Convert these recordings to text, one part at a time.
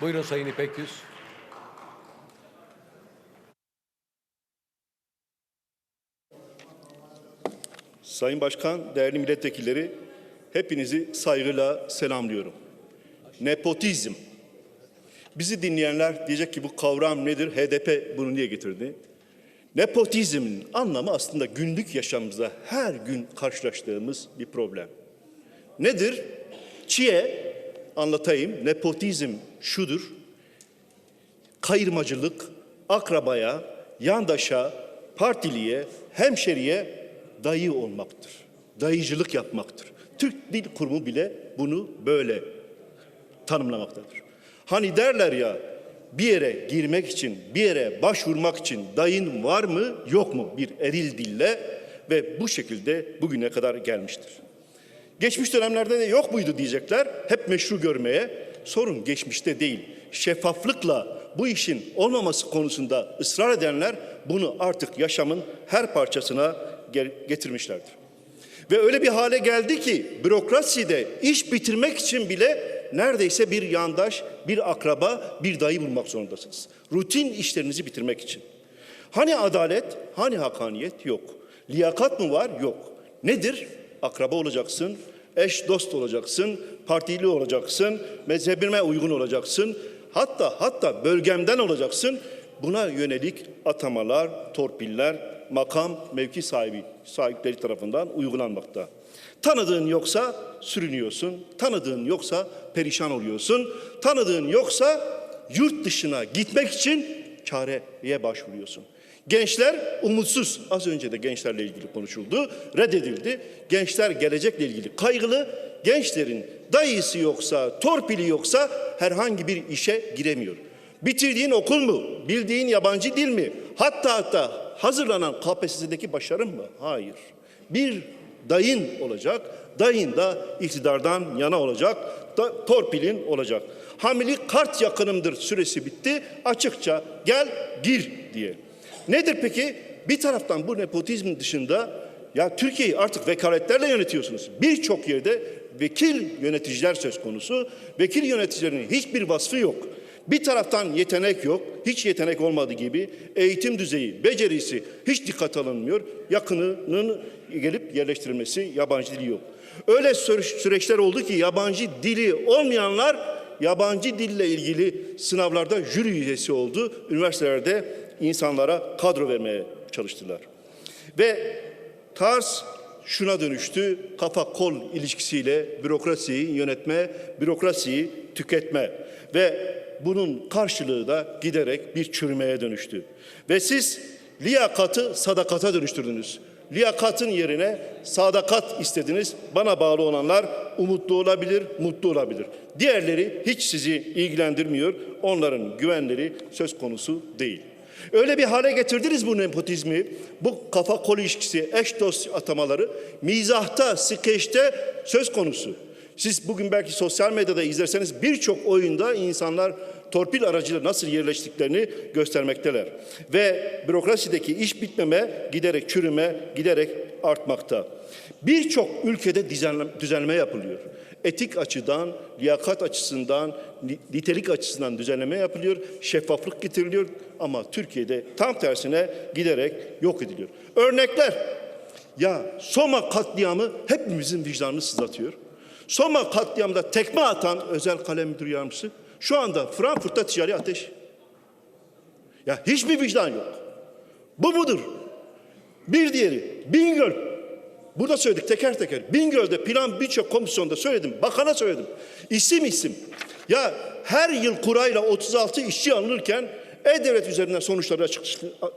Buyurun Sayın İpek Yüz. Sayın Başkan, değerli milletvekilleri, hepinizi saygıyla selamlıyorum. Nepotizm. Bizi dinleyenler diyecek ki bu kavram nedir? HDP bunu niye getirdi? Nepotizmin anlamı aslında günlük yaşamımızda her gün karşılaştığımız bir problem. Nedir? Çiğe anlatayım. Nepotizm şudur. Kayırmacılık, akrabaya, yandaşa, partiliye, hemşeriye dayı olmaktır. Dayıcılık yapmaktır. Türk Dil Kurumu bile bunu böyle tanımlamaktadır. Hani derler ya bir yere girmek için, bir yere başvurmak için dayın var mı, yok mu bir eril dille ve bu şekilde bugüne kadar gelmiştir. Geçmiş dönemlerde de yok muydu diyecekler. Hep meşru görmeye. Sorun geçmişte değil. Şeffaflıkla bu işin olmaması konusunda ısrar edenler bunu artık yaşamın her parçasına getirmişlerdir. Ve öyle bir hale geldi ki bürokraside iş bitirmek için bile neredeyse bir yandaş, bir akraba, bir dayı bulmak zorundasınız. Rutin işlerinizi bitirmek için. Hani adalet, hani hakaniyet yok. Liyakat mı var? Yok. Nedir? Akraba olacaksın, eş dost olacaksın, partili olacaksın, mezhebime uygun olacaksın. Hatta hatta bölgemden olacaksın. Buna yönelik atamalar, torpiller, makam, mevki sahibi sahipleri tarafından uygulanmakta. Tanıdığın yoksa sürünüyorsun, tanıdığın yoksa perişan oluyorsun, tanıdığın yoksa yurt dışına gitmek için çareye başvuruyorsun. Gençler umutsuz. Az önce de gençlerle ilgili konuşuldu, reddedildi. Gençler gelecekle ilgili kaygılı. Gençlerin dayısı yoksa, torpili yoksa herhangi bir işe giremiyor. Bitirdiğin okul mu? Bildiğin yabancı dil mi? Hatta hatta hazırlanan KPSS'deki başarın mı? Hayır. Bir dayın olacak. Dayın da iktidardan yana olacak. Da, torpilin olacak. Hamilik kart yakınımdır süresi bitti. Açıkça gel gir diye. Nedir peki? Bir taraftan bu nepotizm dışında ya Türkiye'yi artık vekaletlerle yönetiyorsunuz. Birçok yerde vekil yöneticiler söz konusu. Vekil yöneticilerinin hiçbir vasfı yok. Bir taraftan yetenek yok, hiç yetenek olmadığı gibi eğitim düzeyi, becerisi hiç dikkat alınmıyor. Yakınının gelip yerleştirilmesi, yabancı dili yok. Öyle süreçler oldu ki yabancı dili olmayanlar yabancı dille ilgili sınavlarda jüri üyesi oldu. Üniversitelerde insanlara kadro vermeye çalıştılar. Ve tarz şuna dönüştü. Kafa kol ilişkisiyle bürokrasiyi yönetme, bürokrasiyi tüketme ve bunun karşılığı da giderek bir çürümeye dönüştü. Ve siz liyakatı sadakata dönüştürdünüz. Liyakatın yerine sadakat istediniz. Bana bağlı olanlar umutlu olabilir, mutlu olabilir. Diğerleri hiç sizi ilgilendirmiyor. Onların güvenleri söz konusu değil. Öyle bir hale getirdiniz bu nepotizmi, bu kafa kol ilişkisi, eş dost atamaları mizahta, skeçte söz konusu. Siz bugün belki sosyal medyada izlerseniz birçok oyunda insanlar torpil aracıyla nasıl yerleştiklerini göstermekteler. Ve bürokrasideki iş bitmeme, giderek çürüme, giderek artmakta. Birçok ülkede düzenleme, yapılıyor. Etik açıdan, liyakat açısından, nitelik açısından düzenleme yapılıyor, şeffaflık getiriliyor ama Türkiye'de tam tersine giderek yok ediliyor. Örnekler, ya Soma katliamı hepimizin vicdanını sızlatıyor. Soma katliamında tekme atan özel kalem müdür yardımcısı şu anda Frankfurt'ta ticari ateş. Ya hiçbir vicdan yok. Bu mudur? Bir diğeri Bingöl. Burada söyledik teker teker. Bingöl'de plan birçok komisyonda söyledim. Bakana söyledim. İsim isim. Ya her yıl kurayla 36 işçi alınırken E-Devlet üzerinden sonuçları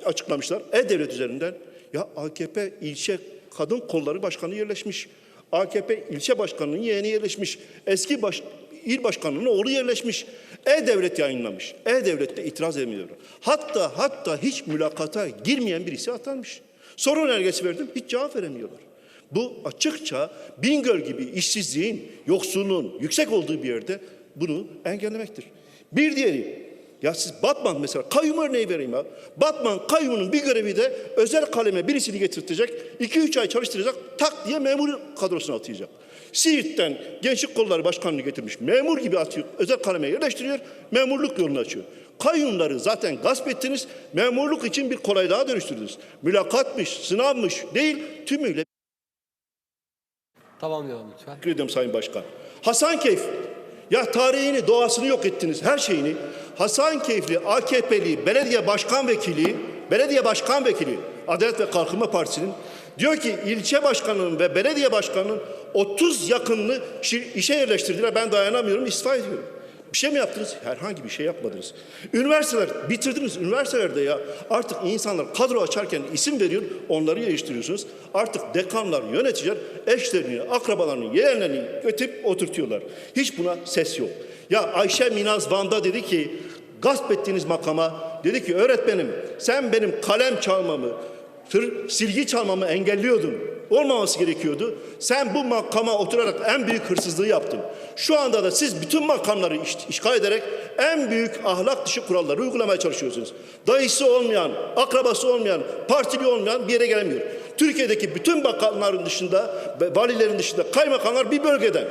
açıklamışlar. E-Devlet üzerinden. Ya AKP ilçe kadın kolları başkanı yerleşmiş. AKP ilçe başkanının yeğeni yerleşmiş. Eski baş, il başkanının oğlu yerleşmiş. E-Devlet yayınlamış. E-Devlet'te itiraz edemiyor. Hatta hatta hiç mülakata girmeyen birisi atanmış. Soru önergesi verdim. Hiç cevap veremiyorlar. Bu açıkça Bingöl gibi işsizliğin, yoksulluğun yüksek olduğu bir yerde bunu engellemektir. Bir diğeri ya siz Batman mesela kayyum örneği vereyim ya. Batman kayyumunun bir görevi de özel kaleme birisini getirtecek, iki üç ay çalıştıracak, tak diye memur kadrosuna atayacak. Siirt'ten Gençlik Kolları Başkanlığı getirmiş. Memur gibi atıyor. Özel kaleme yerleştiriyor. Memurluk yolunu açıyor. Kayyumları zaten gasp ettiniz. Memurluk için bir kolaylığa dönüştürdünüz. Mülakatmış, sınavmış değil tümüyle Tamamlayalım lütfen. Teşekkür Sayın Başkan. Hasankeyf. Ya tarihini, doğasını yok ettiniz, her şeyini. Hasankeyfli AKP'li belediye başkan vekili, belediye başkan vekili Adalet ve Kalkınma Partisi'nin diyor ki ilçe başkanının ve belediye başkanının 30 yakınını işe yerleştirdiler. Ben dayanamıyorum, istifa ediyorum. Bir şey mi yaptınız? Herhangi bir şey yapmadınız. Üniversiteler bitirdiniz. Üniversitelerde ya artık insanlar kadro açarken isim veriyor, onları değiştiriyorsunuz. Artık dekanlar, yöneticiler eşlerini, akrabalarını, yeğenlerini götürüp oturtuyorlar. Hiç buna ses yok. Ya Ayşe Minaz Van'da dedi ki gasp ettiğiniz makama dedi ki öğretmenim sen benim kalem çalmamı, tır, silgi çalmamı engelliyordun. Olmaması gerekiyordu. Sen bu makama oturarak en büyük hırsızlığı yaptın. Şu anda da siz bütün makamları iş- işgal ederek en büyük ahlak dışı kuralları uygulamaya çalışıyorsunuz. Dayısı olmayan, akrabası olmayan, partili olmayan bir yere gelemiyor. Türkiye'deki bütün bakanların dışında, valilerin dışında kaymakamlar bir bölgeden.